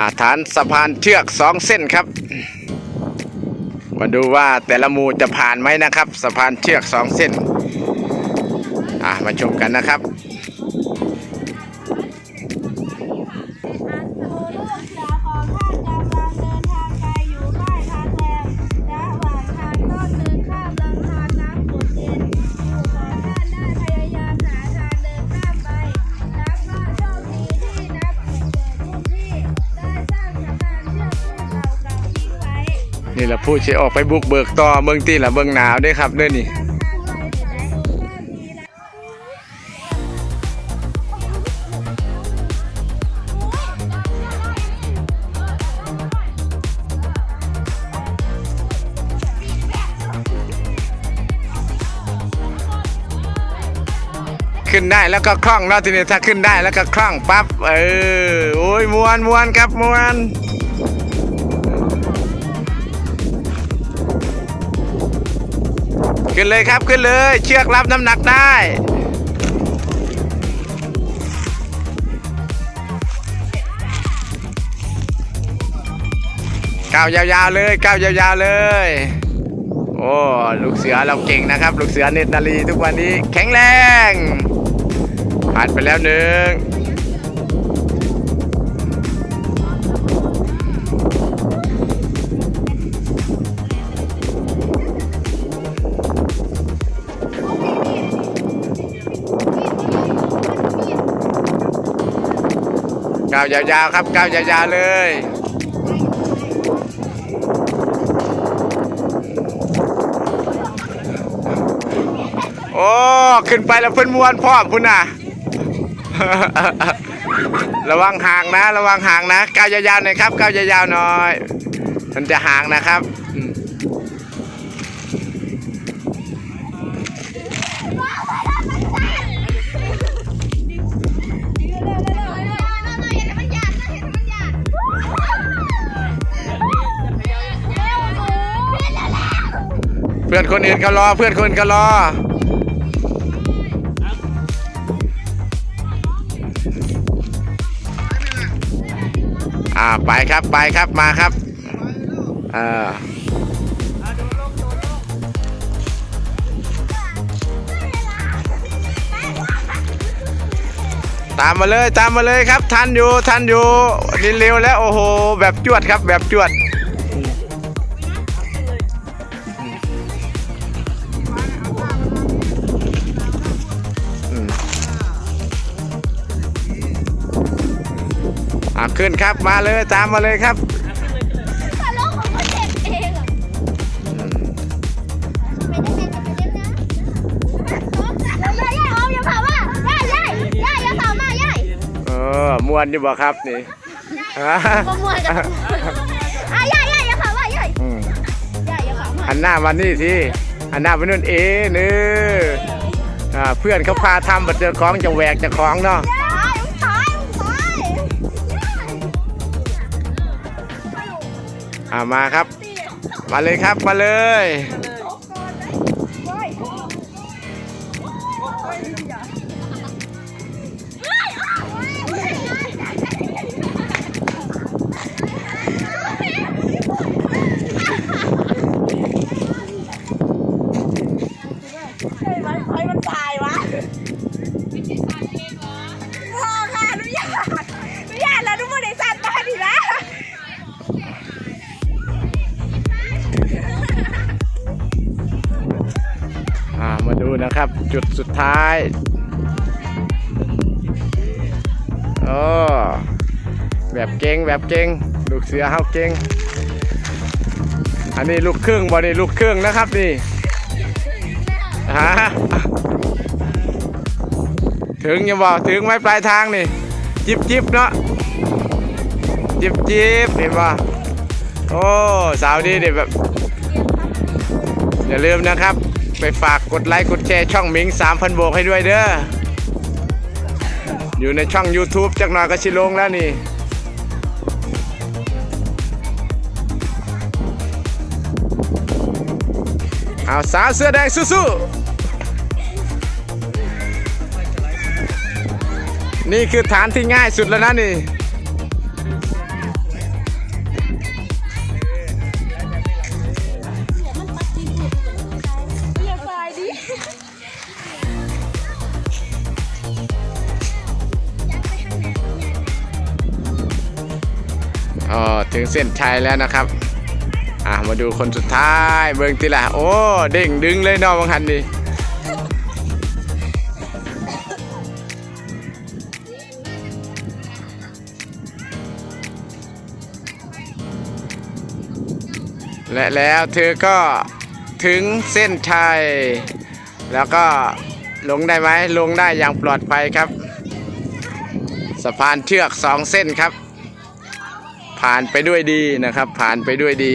อาฐานสะพานเชือกสองเส้นครับ มาดูว่าแต่ละหมูจะผ่านไหมนะครับ สะพานเชือกสองเส้น อ่ามาชมกันนะครับ นี่แหละผู้ชีออกไปบุกเบิกต่อเมืองตีละเมืองหนาวด้วยครับเด้วยนี่ทางทางไปเห็นไหมข้ามทีละขึ้นได้แล้วก็คล่องเนาะทีนี้ถ้าขึ้นได้แล้วก็คล่องปั๊บเออโอ้ยมวนมวนครับมวน ขึ้นเลยครับขึ้นเลย เชือกรับน้ำหนักได้ก้าวยาวๆเลยก้าวยาวๆเลย โอ้ลูกเสือเราเก่งนะครับ ลูกเสือเนตรนารีทุกวันนี้แข็งแรงผ่านไปแล้วหนึ่ง ก้าวยาวๆครับก้าวยาวๆเลยโอ้ขึ้นไปแล้วเพิ่นมวนพร้อมพุ่นน่ะ ระวังห่างนะ ระวังห่างนะก้าวยาวๆหน่อยครับก้าวยาวๆหน่อย มันจะห่างนะครับ พื่อนคนอื่นก็รอ เพื่อนคนอื่นก็รออ่าไปครับไปครับมาครับเออตามมาเลยตามมาเลยครับ ทันอยู่ทันอยู่นี่เร็วแล้วโอ้โห แบบจวดครับแบบจวด อ่าขึ้นครับมาเลยตามมาเลยครับถ้าโลกของคนเจ็บเองอะไม่ได้เป็นจะเป็นนะยาย่าเอาอย่าเผาว่ายาย่าย่าอย่าเผามาย่าเออมวนอยู่บ่ครับนี่ฮะประมวลกันอะย่าย่าอย่าเผาว่าย่าย่าอย่าเผามาหันหน้ามานี่ทีหันหน้าไปนู่นเอเนื้ออ่เพื่อนเขาพาทำบัดเจอของจะแหวกจะของเนาะ อ่ามาครับ มาเลยครับมาเลย นะครับ จุดสุดท้ายโอ้แบบเก่งแบบเก่งลูกเสือเฮาเก่งอันนี้ลูกครึ่งบ่นี่ลูกครึ่งนะครับนี่ฮะถึงยังบอกถึงไหมปลายทางนี่ จิบจิบเนาะจิบจิบเห็นป่ะโอ้สาวดีเด็แบบอย่าลืมนะครับ ไปฝากกดไลค์กดแชร์ช่องมิง3,000โบกให้ด้วยเด้อ อยู่ในช่อง YouTube จักหน่อยก็ชิลงแล้วนี่เอาสาวเสื้อแดงสู้ๆนี่คือฐานที่ง่ายสุดแล้วนะนี่ อ๋อถึงเส้นชัยแล้วนะครับ อะมาดูคนสุดท้ายเบิ่งติละโอ้เด้งดึงเลยเนาะบางคันนี่และแล้วเธอก็ถึงเส้นชัย แล้วก็ลงได้ไหมลงได้อย่างปลอดภัยครับ สะพานเชือกสองเส้นครับ ผ่านไปด้วยดีนะครับ ผ่านไปด้วยดี